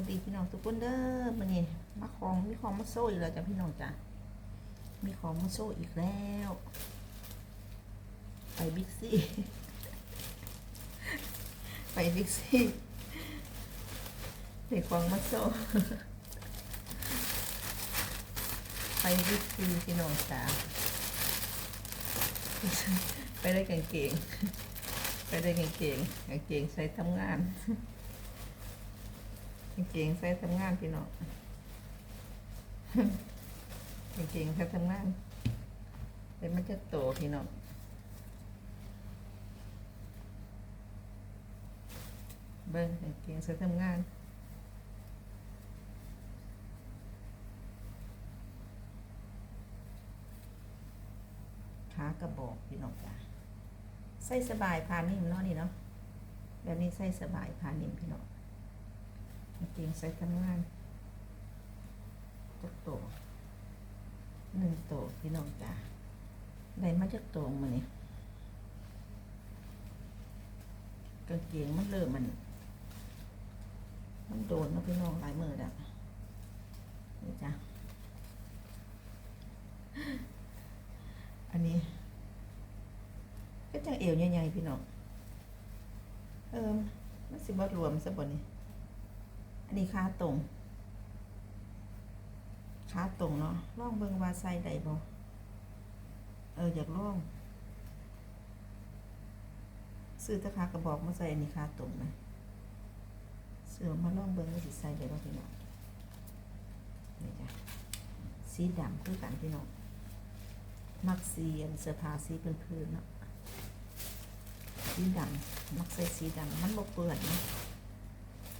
วัสดีพี่น้องทุกคนเด้อมันนี่มาของมีของมาโซ่อีกแล้วจ้ะพี่น้องจ้ะมีของมาโซ่อีกแล้ว ไปบิ๊กซี่ ไปบิ๊กซี่เด็กของมาโซ่ไปบิ๊กซี่พี่น้องจ้าไปได้เกางเกงไปได้กางเก่งกางเก่งใส่ทำงาน เกงใส่ทำงานพี่น้องกางเกงใส่ทำงานเดี๋ยวมันจะโตพี่น้องเบิ้งกางเกงใส่ทำงานขากระบอกพี่น้องจ้าใส่สบายพานิ่มเนาะนี่เนาะแบบนี้ใส่สบายพานิ่มพี่น้อง เกงใส่ทำงานจักโตหนึ่งโตพี่น้องจ้าได้มาจากโตมาเนี่ยกางเกงมันเริ่มมัน มันโดนนะพี่น้องหลายมือแล้วนี่จ้าอันนี้ ก็จังเอวใหญ่ๆพี่น้อง เออมันสิบรวมซะบ่นี่ อันนี้ขาตรงขาตรงเนาะล่องเบิงว่าใส่ได้บ่เอออยากล่องซื้อตะขากระบอกมาใส่อันนี้ขาตรงนะเสื้อมาล่องเบิงว่าสิใส่ได้บ่พี่น้องนี่จ้ะสีดำคือกันพี่น้องมักสีอันเสื้อผ้าสีพื้นๆเนาะสีดำมักใส่สีดำมันบ่เปื้อนเนาะ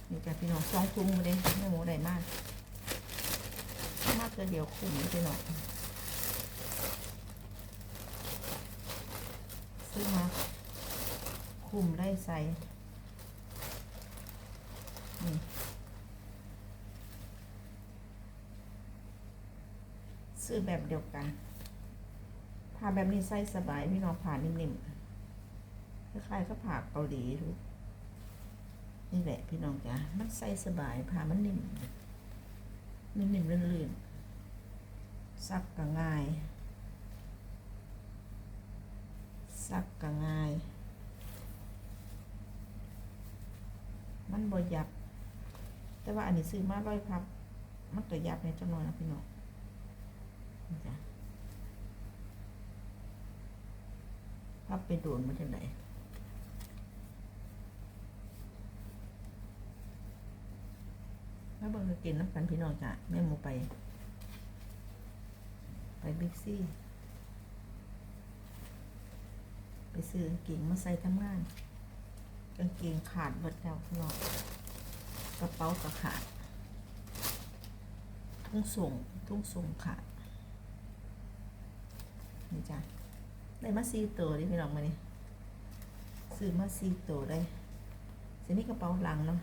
นี่จ้ะพี่น้องสองถุงมาเลยไม่หมูได้มากมากเกินเดียวคุ้มเลยพี่น้องซื้อมาคุ้มได้ใส่นี่ซื้อแบบเดียวกันผ่าแบบนี้ใส่สบายพี่น้องผ่านิ่มๆคล้ายๆก็ผ่าเกาหลีรู้ นี่แหละพี่น้องจ้ะมันใส่สบายผ่ามันนิ่มนิ่มๆลื่นๆซักก็ง่าย ซักก็ง่าย มันบ่ยับ แต่ว่าอันนี้ซื้อมาร้อยพับ มันก็ยับในจังหน่อยนะพี่น้องจ้ะพับไปโดนมาจากไหน แล้วเบิ่งก็กินน้ำกันพี่น้องจ้ะแม่หมูไป ไปบิ๊กซี่ ไปซื้อกางเกงมาใส่ทำงานกางเกงขาดหมดแล้วพี่น้องกระเป๋าก็ขาด ทุ่งส่งทุ่งส่งขาดนี่จ้ะได้มาสี่ตัวดิพี่น้องมานี่ซื้อมาสี่ตัวได้สิมีกระเป๋าหลังเนาะ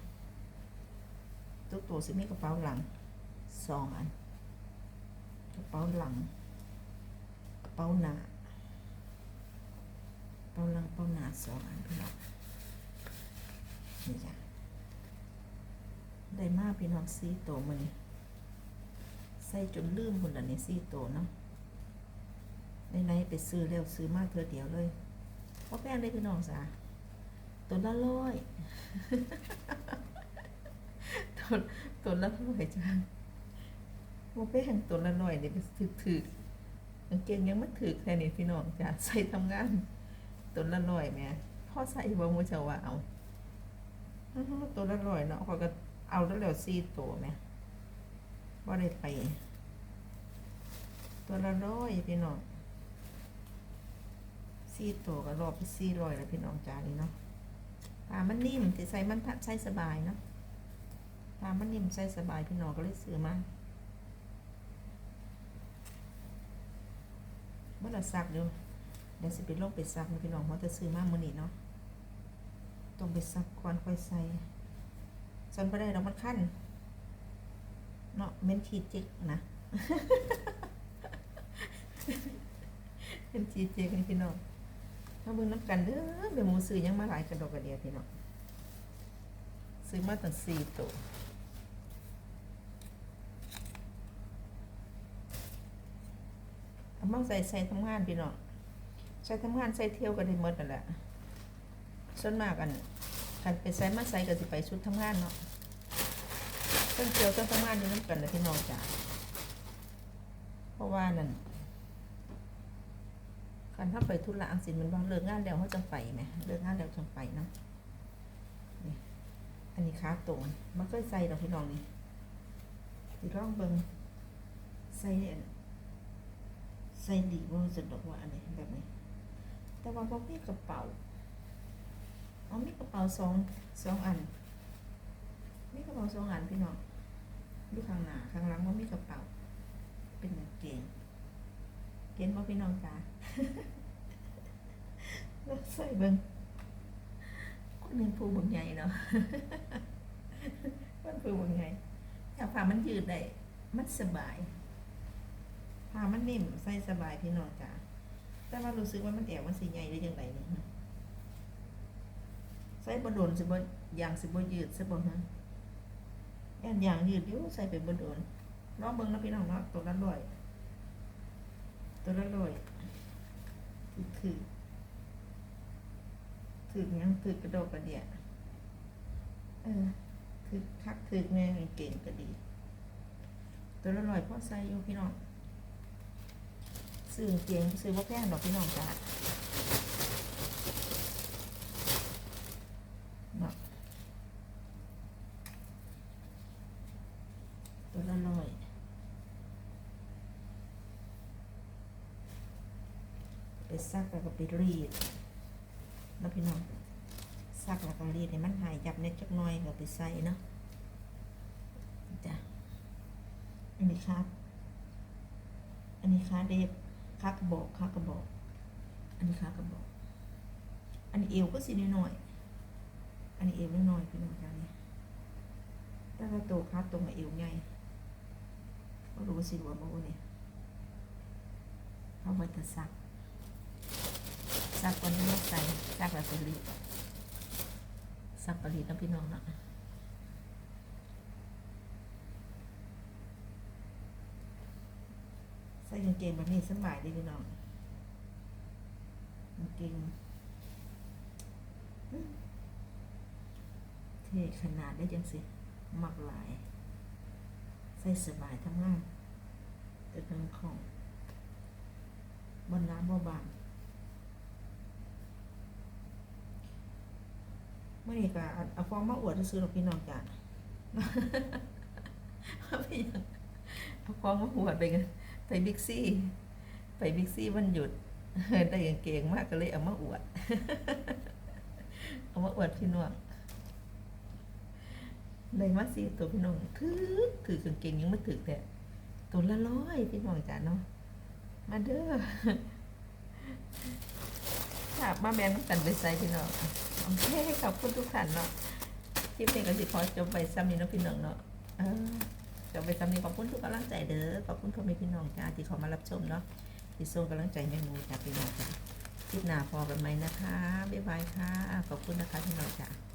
ทุกตัวสิมีกระเป๋าหลังสองอัน กระเป๋าหลัง กระเป๋าหน้ากระเป๋าหลังกระเป๋าหน้าสองอันพี่น้องนี่จ้ะได้มากพี่น้องสี่ตัวมานี่ใส่จนลืมคนละนี่สี่ตัวเนาะไหนๆไปซื้อเร็วซื้อมากเธอเดียวเลยเพราะแป้งได้พี่น้องสาตัวละร้อย ตัวละร้อยจ้าเพราะแป้งตัวละร้อยเนี่ยไปถือถือกางเกงยังไม่ถือแค่นี้พี่น้องจ้าใส่ทำงานตัวละร้อยแม่พ่อใส่บ่มูจะว่าเอาตัวละร้อยเนาะเขาก็เอาแล้วแล้วสี่ตัวแม่ว่าได้ไป ตัวละร้อยพี่น้องสี่ตัวก็รอบไปสี่ร้อยแล้วพี่น้องจ้านี่เนาะปลามันนิ่มที่ใส่มันใส่สบายเนาะ ปลามันนิ่มใส่สบายพี่น้องก็เลยซื้อมาเมื่อเราซักเดี๋ยวเดี๋ยวสิไปลงไปซักนะพี่น้องเพราะจะซื้อมามื่อนี้เนาะต้องไปซักก่อนค่อยใส่ส่วนไปได้เรามันขั้นเนาะเม้นทีจิกนะเป็นทีเจกันพี่น้องมาเบิ่งน้ำกันเด้อเดี๋ยวหมูซื้อยังมาหลายกระดกกระเดียพี่น้องซื้อมาตั้งสี่ตัว เอามาใส่ใส่ทำงานพี่น้องใส่ทำงานใส่เที่ยวก็ได้หมดนั่นแหละส่วนมากอันคันไปใส่มาใส่ก็สิไปชุดทำงานเนาะต้องเที่ยวต้องทำงานอยู่น้ำกันนะพี่น้องจ้ะเพราะว่านั่นคันถ้าไปธุระอังสินมันบางเลิกงานแล้วเขาจังไปไหมเลิกงานแล้วจังไปเนาะนี่อันนี้ขาตรงมันก็ใส่ดอกพี่น้องนี่ที่ร่องเบิงใส่เนี่ย ใส่ดีว่าจะดอกว่าอันนี้แบบนี้แต่ว่าพอมีกระเป๋าเอามีกระเป๋าสองสองอัน มีกระเป๋าสองอันพี่น้องดูข้างหน้าข้างหลังว่ามีกระเป๋า เป็นกางเกงเกณฑ์ว่าพี่น้องจ้าแล้วใส่เบิ้งคนหนึ่งผู้บางใหญ่เนาะคนผู้บางใหญ่ถ้าผ้ามันยืดได้มันสบาย ผ้ามันนิ่มใส่สบายพี่น้องจ้าแต่ว่ารู้สึกว่ามันแอบมันสีใหญ่ได้ยังไงเนี่ยใส่บโดนสิบยางสิบยืดสิบฮะแอนยางยืดอยู่ใส่ไปบโดนลองเบิ่งนะพี่น้องเนาะตัวละร้อยตัวละร้อยถือถือถือยังถือกระโดดกระเดียเออถือคักถือแม่เก่งก็ดี ตัวละร้อยพ่อใส่อยู่พี่น้อง ซื้อเกียงซื้อว่าแพงดอกพี่น้องจ้าเนาะตัวละร้อยไปซักแล้วก็ไปรีดแล้วพี่น้องซักแล้วก็รีดให้มันหายยับเน็ดจักหน้อยก็ไปใส่เนาะจ้ะอันนี้ครับอันนี้ค้าเดฟ ค้ากระบอกค้ากระบอก อันนี้ค้ากระบอก อันนี้เอวก็สิน้อยๆอันนี้เอวน้อยๆพี่น้องจ้านี่แต่ว่าโตค้าตรงกับเอวใหญ่ก็รู้ว่าสิว่าบ่เนี่ยเขาไว้แต่ซักซักก่อนนี้ใส่ซักแล้วก็รีดซักก็รีดนะพี่น้องเนาะ ส่กางเกงแบบนี้สบายดีพี่น้องกางเกงอืมเท่ขนาดได้จังสิมักหลาย ใส่สบายทำงานแต่เรื่ของบนน้ำบ่บานเมื่อนี้ก็เอาฟองมาอวดซื้อหรอกพี่น้องจ้ะไปยังเอาฟองมาอวดไปกัน ไปบิ๊กซี่ ไปบิ๊กซี่วันหยุด ได้กางเกงมากก็เลยเอามาอวด เอามาอวดพี่น้องได้มาสี่ตัวพี่น้องถือถือกางเกงยังไม่ถือแต่ตัวละร้อยพี่น้องจ้าเนาะ มาเด้อค่ะมาแบนกันไปใส่พี่น้องโอเคขอบคุณทุกท่านเนาะคลิปนี้ก็สิพอจบไปซ้ำนี้เนาะพี่น้องเนาะ จบไปคำนี้ขอบคุณทุกกำลังใจเด้อขอบคุณพ่อแม่พี่น้องจ้าที่เขามารับชมเนาะที่ส่งกำลังใจแม่มูจ้าพี่น้องจ้าคลิปหน้าพอกันไหมนะคะบ๊ายบายค่ะขอบคุณนะคะพี่น้องจ้า